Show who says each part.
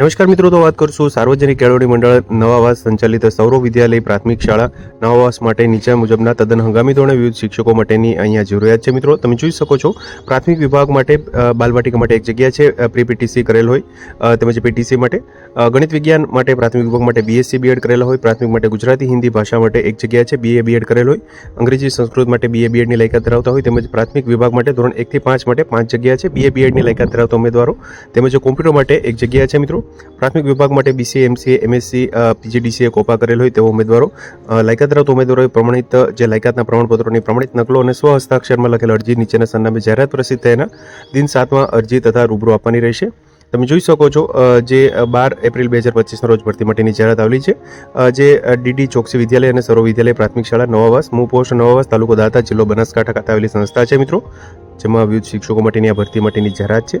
Speaker 1: નમસ્કાર મિત્રો, તો વાત કરશું સાર્વજનિક કેળવણી મંડળ નવાવાસ સંચાલિત સૌરવ વિદ્યાલય પ્રાથમિક શાળા નવાવાસ માટે નીચે મુજબના તદ્દન હંગામી ધોરણે વિવિધ શિક્ષકો માટેની અહીંયા જરૂરિયાત છે. મિત્રો, તમે જોઈ શકો છો, પ્રાથમિક વિભાગ માટે બાલવાટિકા માટે એક જગ્યા છે પ્રી પીટીસી કરેલ હોય તેમજ પીટીસી માટે ગણિત વિજ્ઞાન માટે પ્રાથમિક વિભાગ માટે બીએસસી બીએડ કરેલા હોય, પ્રાથમિક માટે ગુજરાતી, હિન્દી ભાષા માટે એક જગ્યા છે બીએ બીએડ કરેલ હોય, અંગ્રેજી સંસ્કૃત માટે બીએ બીએડની લાયકાત ધરાવતા હોય, તેમજ પ્રાથમિક વિભાગ માટે ધોરણ એકથી પાંચ માટે પાંચ જગ્યા છે બીએ બીએડની લાયકાત ધરાવતા ઉમેદવારો, તેમજ કોમ્પ્યુટર માટે એક જગ્યા છે, મિત્રો. પ્રાથમિક વિભાગ માટે BCA MCA MSc PGDCA COPA કરેલ હોય તેવા ઉમેદવારો લાયકાત ધરાવતા ઉમેદવારોએ પ્રમાણિત, જે લાયકાતના પ્રમાણપત્રોની પ્રમાણિત નકલો અને સ્વ હસ્તાક્ષરમાં લખેલ અરજી નીચેના સરનામે જાહેરાત પ્રસિદ્ધ થયાના દિન સાતમાં અરજી તથા રૂબરૂ આપવાની રહેશે. તમે જોઈ શકો છો જે બાર એપ્રિલ બે હજાર પચીસના રોજ ભરતી માટેની જાહેરાત આવેલી છે જે ડીડી ચોકસી વિદ્યાલય અને સર્વ વિદ્યાલય પ્રાથમિક શાળા નવાવાસ મૂ પોસ્ટ નવાવાસ, તાલુકો દાતા જિલ્લો બનાસકાંઠા ખાતે આવેલી સંસ્થા છે મિત્રો, જેમાં વિવિધ શિક્ષકો માટેની આ ભરતી માટેની જાહેરાત છે.